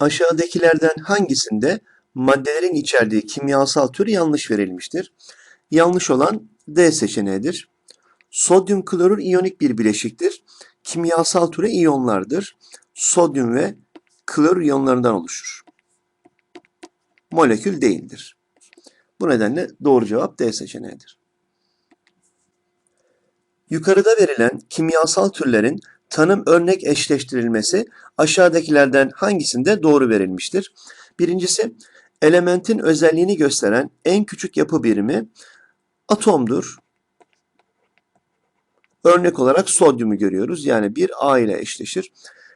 Aşağıdakilerden hangisinde maddelerin içerdiği kimyasal tür yanlış verilmiştir? Yanlış olan D seçeneğidir. Sodyum klorür iyonik bir bileşiktir. Kimyasal türe iyonlardır. Sodyum ve klor iyonlarından oluşur. Molekül değildir. Bu nedenle doğru cevap D seçeneğidir. Yukarıda verilen kimyasal türlerin tanım örnek eşleştirilmesi aşağıdakilerden hangisinde doğru verilmiştir? Birincisi, elementin özelliğini gösteren en küçük yapı birimi atomdur. Örnek olarak sodyumu görüyoruz. Yani bir A ile eşleşir.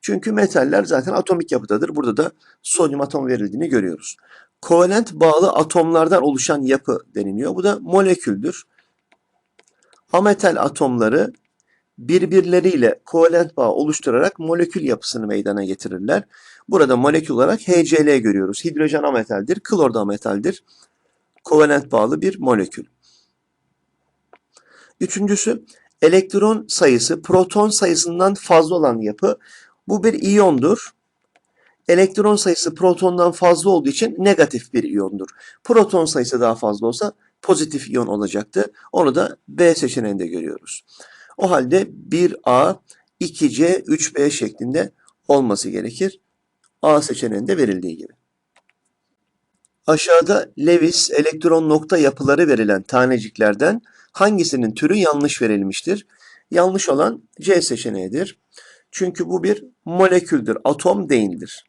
Çünkü metaller zaten atomik yapıdadır. Burada da sodyum atom verildiğini görüyoruz. Kovalent bağlı atomlardan oluşan yapı deniliyor. Bu da moleküldür. Ametal atomları birbirleriyle kovalent bağ oluşturarak molekül yapısını meydana getirirler. Burada molekül olarak HCl görüyoruz. Hidrojen ametaldir, klor da ametaldir. Kovalent bağlı bir molekül. Üçüncüsü, elektron sayısı proton sayısından fazla olan yapı. Bu bir iyondur. Elektron sayısı protondan fazla olduğu için negatif bir iyondur. Proton sayısı daha fazla olsa pozitif iyon olacaktı. Onu da B seçeneğinde görüyoruz. O halde 1A, 2C, 3B şeklinde olması gerekir. A seçeneğinde verildiği gibi. Aşağıda Lewis elektron nokta yapıları verilen taneciklerden hangisinin türü yanlış verilmiştir? Yanlış olan C seçeneğidir. Çünkü bu bir moleküldür, atom değildir.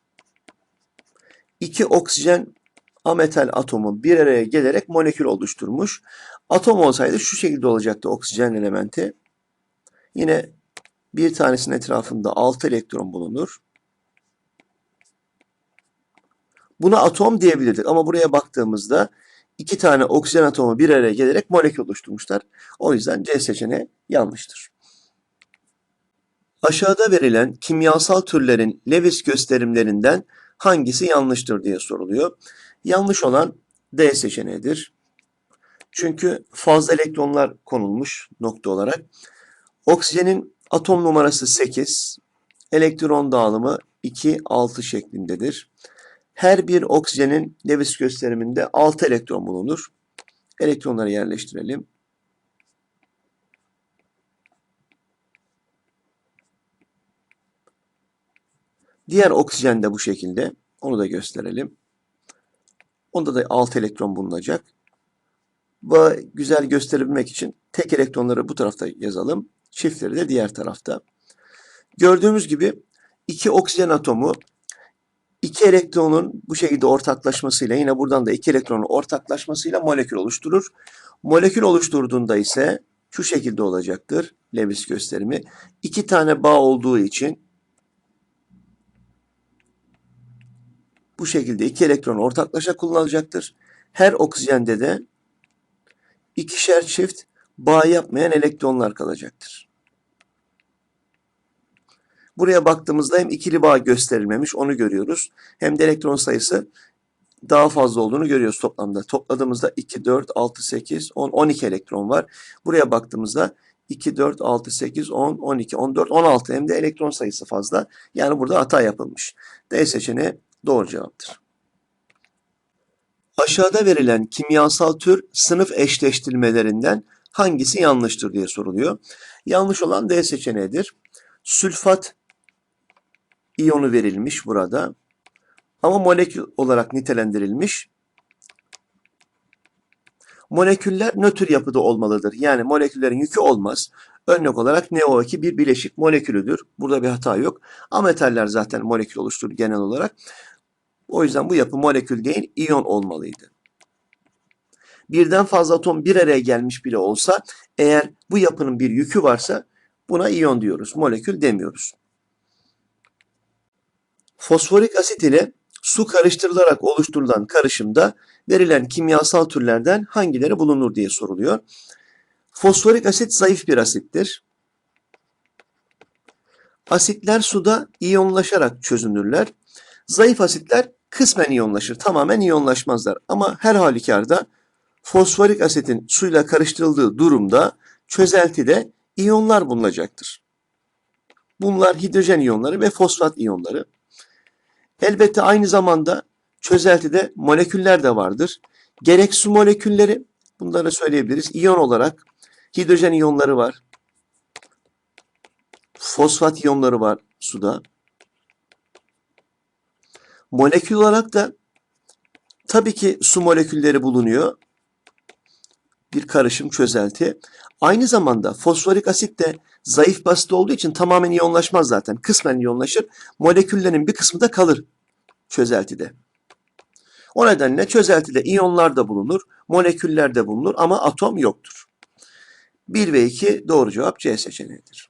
İki oksijen ametal atomu bir araya gelerek molekül oluşturmuş. Atom olsaydı şu şekilde olacaktı oksijen elementi. Yine bir tanesinin etrafında 6 elektron bulunur. Buna atom diyebilirdik ama buraya baktığımızda iki tane oksijen atomu bir araya gelerek molekül oluşturmuşlar. O yüzden C seçeneği yanlıştır. Aşağıda verilen kimyasal türlerin Lewis gösterimlerinden hangisi yanlıştır diye soruluyor. Yanlış olan D seçeneğidir. Çünkü fazla elektronlar konulmuş nokta olarak. Oksijenin atom numarası 8, elektron dağılımı 2, 6 şeklindedir. Her bir oksijenin Lewis gösteriminde 6 elektron bulunur. Elektronları yerleştirelim. Diğer oksijen de bu şekilde. Onu da gösterelim. Onda da 6 elektron bulunacak. Bu güzel gösterebilmek için tek elektronları bu tarafta yazalım. Çiftleri de diğer tarafta. Gördüğümüz gibi iki oksijen atomu iki elektronun bu şekilde ortaklaşmasıyla yine buradan da iki elektronun ortaklaşmasıyla molekül oluşturur. Molekül oluşturduğunda ise şu şekilde olacaktır Lewis gösterimi. İki tane bağ olduğu için bu şekilde iki elektron ortaklaşa kullanılacaktır. Her oksijende de ikişer çift bağ yapmayan elektronlar kalacaktır. Buraya baktığımızda hem ikili bağ gösterilmemiş onu görüyoruz. Hem de elektron sayısı daha fazla olduğunu görüyoruz toplamda. Topladığımızda 2, 4, 6, 8, 10, 12 elektron var. Buraya baktığımızda 2, 4, 6, 8, 10, 12, 14, 16 hem de elektron sayısı fazla. Yani burada hata yapılmış. D seçeneği doğru cevaptır. Aşağıda verilen kimyasal tür sınıf eşleştirmelerinden hangisi yanlıştır diye soruluyor. Yanlış olan D seçeneğidir. Sülfat iyonu verilmiş burada. Ama molekül olarak nitelendirilmiş. Moleküller nötr yapıda olmalıdır. Yani moleküllerin yükü olmaz. Örnek olarak NO2 bir bileşik molekülüdür. Burada bir hata yok. Ametaller zaten molekül oluşturur genel olarak. O yüzden bu yapı molekül değil, iyon olmalıydı. Birden fazla atom bir araya gelmiş bile olsa eğer bu yapının bir yükü varsa buna iyon diyoruz. Molekül demiyoruz. Fosforik asit ile su karıştırılarak oluşturulan karışımda verilen kimyasal türlerden hangileri bulunur diye soruluyor. Fosforik asit zayıf bir asittir. Asitler suda iyonlaşarak çözünürler. Zayıf asitler kısmen iyonlaşır, tamamen iyonlaşmazlar. Ama her halükarda fosforik asitin suyla karıştırıldığı durumda çözeltide iyonlar bulunacaktır. Bunlar hidrojen iyonları ve fosfat iyonları. Elbette aynı zamanda çözeltide moleküller de vardır. Gerek su molekülleri, bunları söyleyebiliriz. İyon olarak hidrojen iyonları var. Fosfat iyonları var suda. Molekül olarak da tabii ki su molekülleri bulunuyor. Bir karışım çözelti. Aynı zamanda fosforik asit de zayıf basit olduğu için tamamen iyonlaşmaz zaten. Kısmen iyonlaşır. Moleküllerin bir kısmı da kalır çözeltide. O nedenle çözeltide iyonlar da bulunur, moleküller de bulunur ama atom yoktur. 1 ve 2 doğru cevap C seçeneğidir.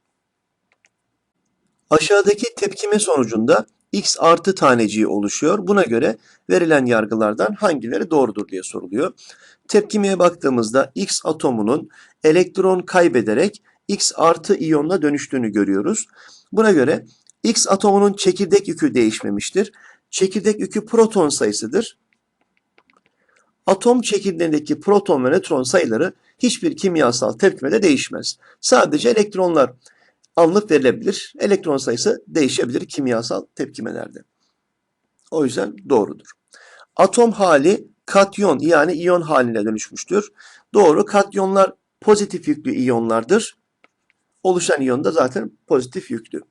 Aşağıdaki tepkime sonucunda X artı taneciği oluşuyor. Buna göre verilen yargılardan hangileri doğrudur diye soruluyor. Tepkimeye baktığımızda X atomunun elektron kaybederek X artı iyonla dönüştüğünü görüyoruz. Buna göre X atomunun çekirdek yükü değişmemiştir. Çekirdek yükü proton sayısıdır. Atom çekirdeğindeki proton ve nötron sayıları hiçbir kimyasal tepkimede değişmez. Sadece elektronlar alınıp verilebilir. Elektron sayısı değişebilir kimyasal tepkimelerde. O yüzden doğrudur. Atom hali katyon yani iyon haline dönüşmüştür. Doğru katyonlar pozitif yüklü iyonlardır. Oluşan iyon da zaten pozitif yüklü.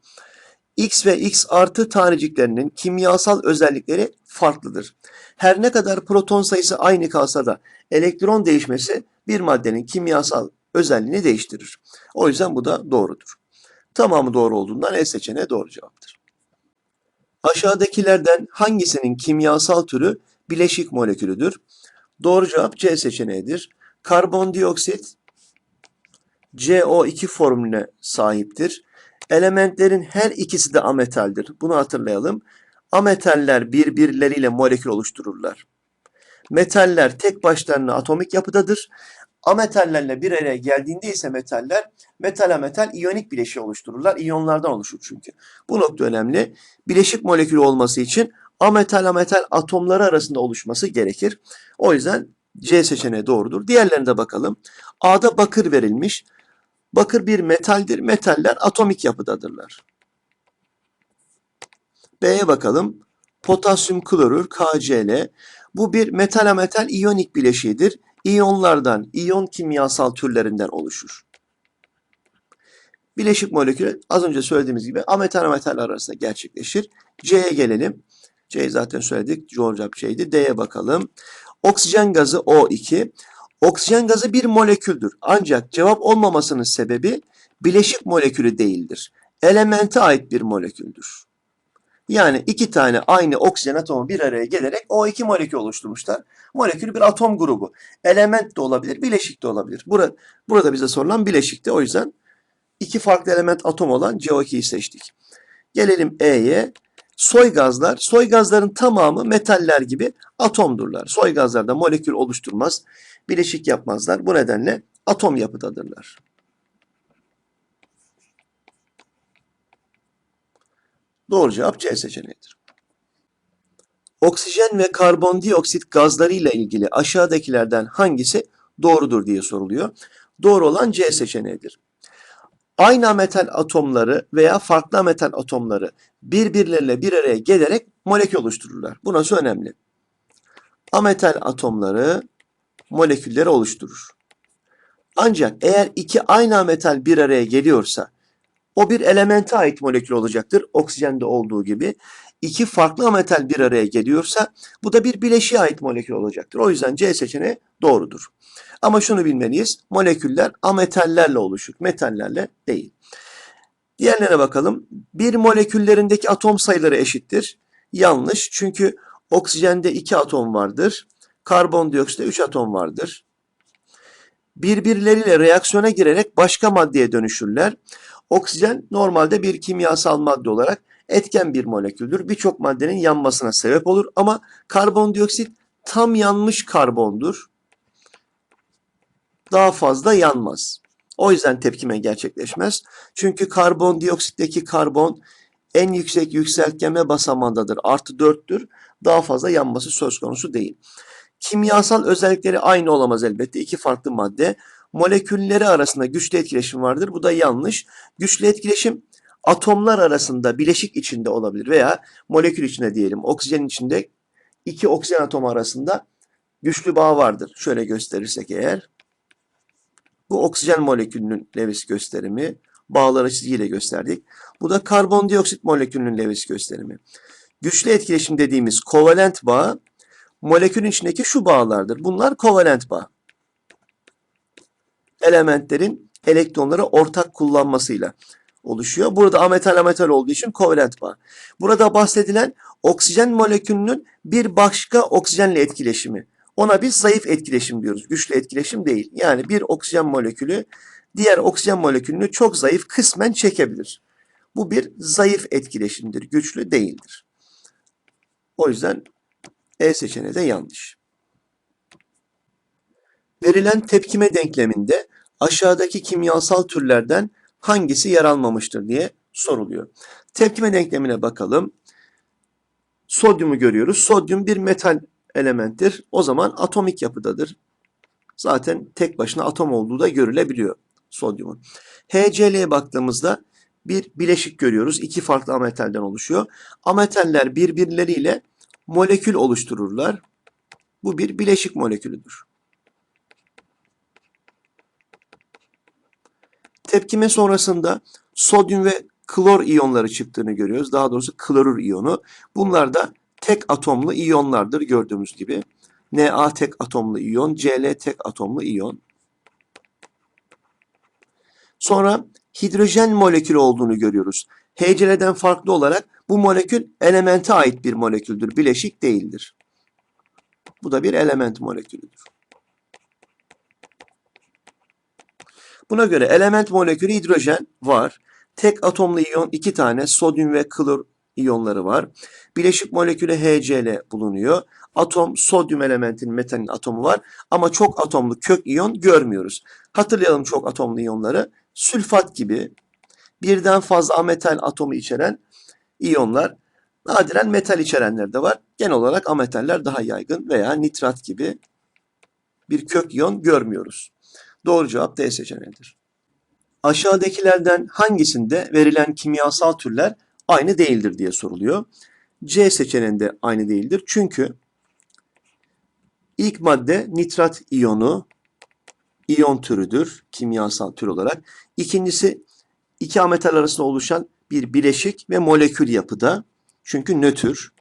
X ve X artı taneciklerinin kimyasal özellikleri farklıdır. Her ne kadar proton sayısı aynı kalsa da elektron değişmesi bir maddenin kimyasal özelliğini değiştirir. O yüzden bu da doğrudur. Tamamı doğru olduğundan E seçeneği doğru cevaptır. Aşağıdakilerden hangisinin kimyasal türü bileşik molekülüdür? Doğru cevap C seçeneğidir. Karbondioksit CO2 formülüne sahiptir. Elementlerin her ikisi de ametaldir. Bunu hatırlayalım. Ametaller birbirleriyle molekül oluştururlar. Metaller tek başlarına atomik yapıdadır. Ametallerle bir araya geldiğinde ise metaller metal ametal iyonik bileşiği oluştururlar. İyonlardan oluşur çünkü. Bu nokta önemli. Bileşik molekülü olması için ametal ametal atomları arasında oluşması gerekir. O yüzden C seçeneği doğrudur. Diğerlerine de bakalım. A'da bakır verilmiş. Bakır bir metaldir. Metaller atomik yapıdadırlar. B'ye bakalım. Potasyum klorür KCl. Bu bir metal ametal iyonik bileşiğidir. İyonlardan, iyon kimyasal türlerinden oluşur. Bileşik molekülü az önce söylediğimiz gibi ametal ametal arasında gerçekleşir. C'ye gelelim. C'yi zaten söyledik. Doğru cevap C'ydi. D'ye bakalım. Oksijen gazı O2. Oksijen gazı bir moleküldür. Ancak cevap olmamasının sebebi bileşik molekülü değildir. Elemente ait bir moleküldür. Yani iki tane aynı oksijen atomu bir araya gelerek O2 molekül oluşturmuşlar. Molekül bir atom grubu. Element de olabilir, bileşik de olabilir. Burada, burada bize sorulan bileşikti. O yüzden iki farklı element atom olan CO2'yi seçtik. Gelelim E'ye. Soy gazlar, soy gazların tamamı metaller gibi atomdurlar. Soy gazlarda molekül oluşturmaz, bileşik yapmazlar. Bu nedenle atom yapıdadırlar. Doğru cevap C seçeneğidir. Oksijen ve karbondioksit gazlarıyla ilgili aşağıdakilerden hangisi doğrudur diye soruluyor. Doğru olan C seçeneğidir. Aynı metal atomları veya farklı metal atomları birbirleriyle bir araya gelerek molekül oluştururlar. Bu nasıl önemli? Ametal atomları molekülleri oluşturur. Ancak eğer iki aynı metal bir araya geliyorsa o bir elemente ait molekül olacaktır. Oksijende olduğu gibi. İki farklı metal bir araya geliyorsa bu da bir bileşiğe ait molekül olacaktır. O yüzden C seçeneği doğrudur. Ama şunu bilmeliyiz. Moleküller ametallerle oluşur. Metallerle değil. Diğerlerine bakalım. Bir moleküllerindeki atom sayıları eşittir. Yanlış. Çünkü oksijende 2 atom vardır. Karbondioksitte 3 atom vardır. Birbirleriyle reaksiyona girerek başka maddeye dönüşürler. Oksijen normalde bir kimyasal madde olarak etken bir moleküldür. Birçok maddenin yanmasına sebep olur ama karbondioksit tam yanmış karbondur. Daha fazla yanmaz. O yüzden tepkime gerçekleşmez. Çünkü karbondioksitteki karbon en yüksek yükseltgeme basamağındadır. Artı 4'tür. Daha fazla yanması söz konusu değil. Kimyasal özellikleri aynı olamaz elbette. İki farklı madde molekülleri arasında güçlü etkileşim vardır. Bu da yanlış. Güçlü etkileşim atomlar arasında bileşik içinde olabilir veya molekül içinde diyelim. Oksijenin içinde iki oksijen atomu arasında güçlü bağ vardır. Şöyle gösterirsek eğer. Bu oksijen molekülünün Lewis gösterimi. Bağları çizgiyle gösterdik. Bu da karbondioksit molekülünün Lewis gösterimi. Güçlü etkileşim dediğimiz kovalent bağ molekülün içindeki şu bağlardır. Bunlar kovalent bağ. Elementlerin elektronları ortak kullanmasıyla oluşuyor. Burada ametal ametal olduğu için kovalent bağ. Burada bahsedilen oksijen molekülünün bir başka oksijenle etkileşimi. Ona biz zayıf etkileşim diyoruz. Güçlü etkileşim değil. Yani bir oksijen molekülü diğer oksijen molekülünü çok zayıf kısmen çekebilir. Bu bir zayıf etkileşimdir. Güçlü değildir. O yüzden E seçeneği de yanlış. Verilen tepkime denkleminde aşağıdaki kimyasal türlerden hangisi yer almamıştır diye soruluyor. Tepkime denklemine bakalım. Sodyumu görüyoruz. Sodyum bir metal elementtir. O zaman atomik yapıdadır. Zaten tek başına atom olduğu da görülebiliyor sodyumun. HCl'ye baktığımızda bir bileşik görüyoruz. İki farklı ametalden oluşuyor. Ametaller birbirleriyle molekül oluştururlar. Bu bir bileşik molekülüdür. Tepkime sonrasında sodyum ve klor iyonları çıktığını görüyoruz. Daha doğrusu klorür iyonu. Bunlar da tek atomlu iyonlardır gördüğümüz gibi. Na tek atomlu iyon, Cl tek atomlu iyon. Sonra hidrojen molekülü olduğunu görüyoruz. HCl'den farklı olarak bu molekül elemente ait bir moleküldür. Bileşik değildir. Bu da bir element molekülüdür. Buna göre element molekülü hidrojen var. Tek atomlu iyon iki tane sodyum ve klor iyonları var. Bileşik molekülü HCl bulunuyor. Atom sodyum elementinin metalin atomu var ama çok atomlu kök iyon görmüyoruz. Hatırlayalım çok atomlu iyonları. Sülfat gibi birden fazla ametal atomu içeren iyonlar. Nadiren metal içerenler de var. Genel olarak ametaller daha yaygın veya nitrat gibi bir kök iyon görmüyoruz. Doğru cevap D seçeneğidir. Aşağıdakilerden hangisinde verilen kimyasal türler aynı değildir diye soruluyor. C seçeneğinde aynı değildir. Çünkü ilk madde nitrat iyonu iyon türüdür kimyasal tür olarak. İkincisi iki ametal arasında oluşan bir bileşik ve molekül yapıda. Çünkü nötr.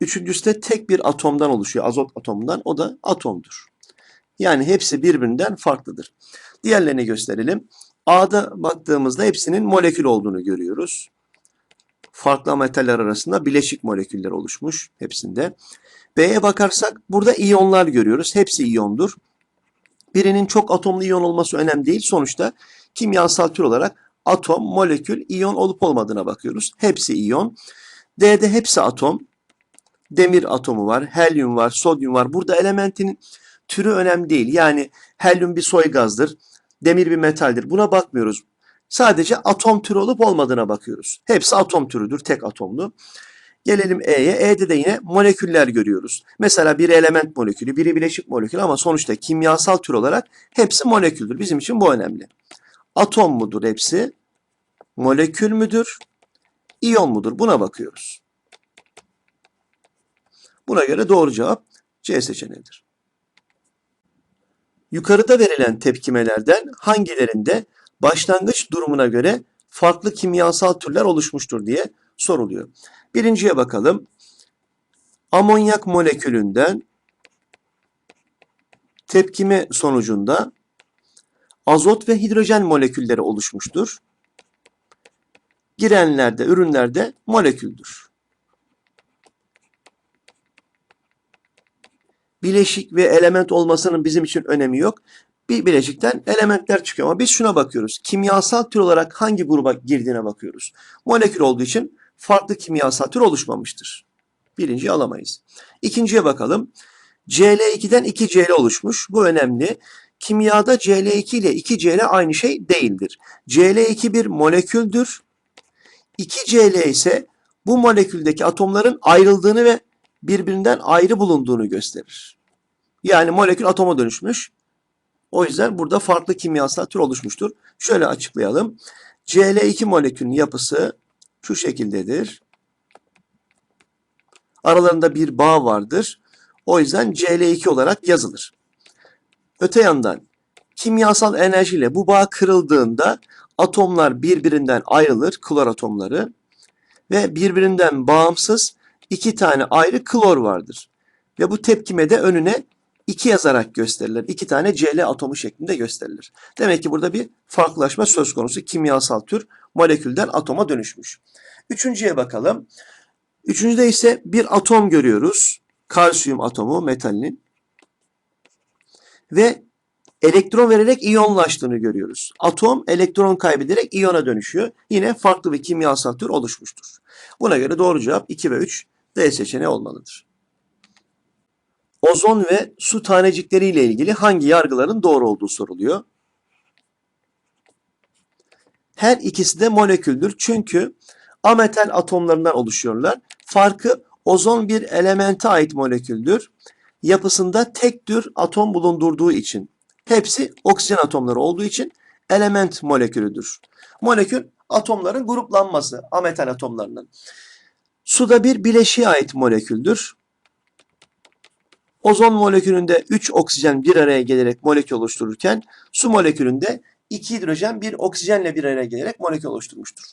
Üçüncüsü de tek bir atomdan oluşuyor. Azot atomundan. O da atomdur. Yani hepsi birbirinden farklıdır. Diğerlerini gösterelim. A'da baktığımızda hepsinin molekül olduğunu görüyoruz. Farklı metaller arasında bileşik moleküller oluşmuş hepsinde. B'ye bakarsak burada iyonlar görüyoruz. Hepsi iyondur. Birinin çok atomlu iyon olması önemli değil. Sonuçta kimyasal tür olarak atom, molekül, iyon olup olmadığına bakıyoruz. Hepsi iyon. D'de hepsi atom. Demir atomu var, helyum var, sodyum var. Burada elementin türü önemli değil. Yani helyum bir soy gazdır, demir bir metaldir. Buna bakmıyoruz. Sadece atom türü olup olmadığına bakıyoruz. Hepsi atom türüdür, tek atomlu. Gelelim E'ye. E'de de yine moleküller görüyoruz. Mesela bir element molekülü, biri bileşik molekül ama sonuçta kimyasal tür olarak hepsi moleküldür. Bizim için bu önemli. Atom mudur hepsi? Molekül müdür? İyon mudur? Buna bakıyoruz. Buna göre doğru cevap C seçeneğidir. Yukarıda verilen tepkimelerden hangilerinde başlangıç durumuna göre farklı kimyasal türler oluşmuştur diye soruluyor. Birinciye bakalım. Amonyak molekülünden tepkime sonucunda azot ve hidrojen molekülleri oluşmuştur. Girenlerde, ürünlerde moleküldür. Bileşik ve element olmasının bizim için önemi yok. Bir bileşikten elementler çıkıyor ama biz şuna bakıyoruz. Kimyasal tür olarak hangi gruba girdiğine bakıyoruz. Molekül olduğu için farklı kimyasal tür oluşmamıştır. Birinciyi alamayız. İkinciye bakalım. Cl2'den 2Cl oluşmuş. Bu önemli. Kimyada Cl2 ile 2Cl aynı şey değildir. Cl2 bir moleküldür. 2Cl ise bu moleküldeki atomların ayrıldığını ve birbirinden ayrı bulunduğunu gösterir. Yani molekül atoma dönüşmüş. O yüzden burada farklı kimyasal tür oluşmuştur. Şöyle açıklayalım. Cl2 molekülünün yapısı şu şekildedir. Aralarında bir bağ vardır. O yüzden Cl2 olarak yazılır. Öte yandan kimyasal enerjiyle bu bağ kırıldığında atomlar birbirinden ayrılır, klor atomları ve birbirinden bağımsız iki tane ayrı klor vardır. Ve bu tepkime de önüne 2 yazarak gösterilir. İki tane Cl atomu şeklinde gösterilir. Demek ki burada bir farklılaşma söz konusu. Kimyasal tür molekülden atoma dönüşmüş. Üçüncüye bakalım. Üçüncüde ise bir atom görüyoruz. Kalsiyum atomu metalinin. Ve elektron vererek iyonlaştığını görüyoruz. Atom elektron kaybederek iyona dönüşüyor. Yine farklı bir kimyasal tür oluşmuştur. Buna göre doğru cevap 2 ve 3 D seçeneği olmalıdır. Ozon ve su tanecikleriyle ilgili hangi yargıların doğru olduğu soruluyor. Her ikisi de moleküldür çünkü ametal atomlarından oluşuyorlar. Farkı ozon bir elemente ait moleküldür. Yapısında tek tür atom bulundurduğu için. Hepsi oksijen atomları olduğu için element molekülüdür. Molekül atomların gruplanması ametal atomlarının. Suda bir bileşiğe ait moleküldür. Ozon molekülünde 3 oksijen bir araya gelerek molekül oluştururken su molekülünde 2 hidrojen bir oksijenle bir araya gelerek molekül oluşturmuştur.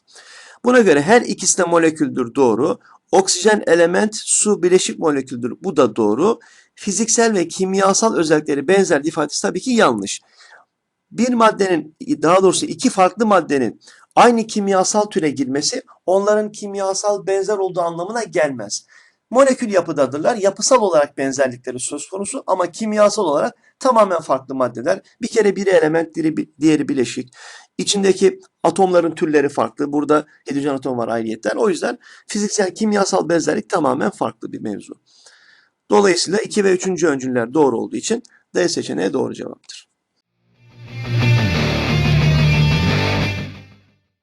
Buna göre her ikisi de moleküldür doğru. Oksijen element su bileşik moleküldür. Bu da doğru. Fiziksel ve kimyasal özellikleri benzer ifadesi tabii ki yanlış. Bir maddenin daha doğrusu iki farklı maddenin aynı kimyasal türe girmesi onların kimyasal benzer olduğu anlamına gelmez. Molekül yapıdadırlar. Yapısal olarak benzerlikleri söz konusu ama kimyasal olarak tamamen farklı maddeler. Bir kere biri element, diğeri, diğeri bileşik. İçindeki atomların türleri farklı. Burada hidrojen atom var ayrıyetten. O yüzden fiziksel, kimyasal benzerlik tamamen farklı bir mevzu. Dolayısıyla 2 ve 3. öncüller doğru olduğu için D seçeneği doğru cevaptır.